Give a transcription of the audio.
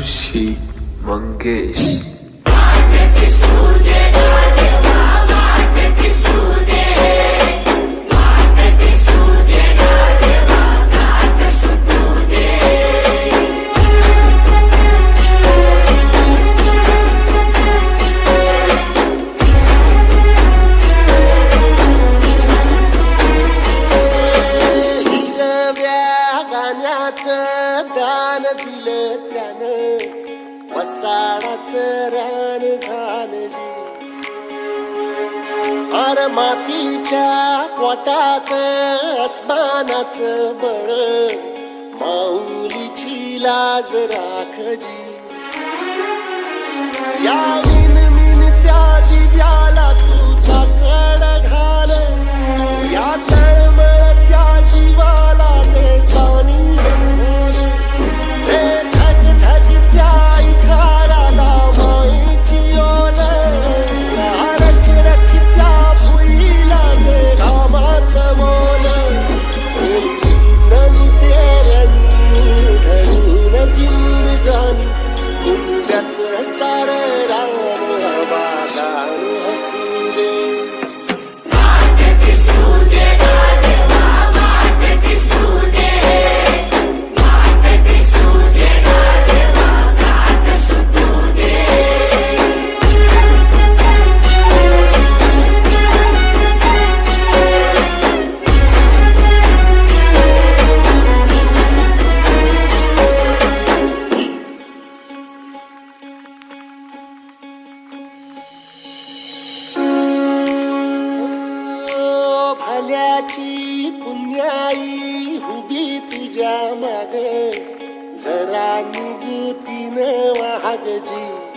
Sushi Mangesh. हिरव्या दान दिलं त्यानं. वसाडाचं रान झालं जी. अर मातीच्या पोटात अस्मानाचं बळ. माऊलीची लाज राखजी या ओ, पुण्याई उभी तुझ्या माग. जरा निगुतीन वाहगजी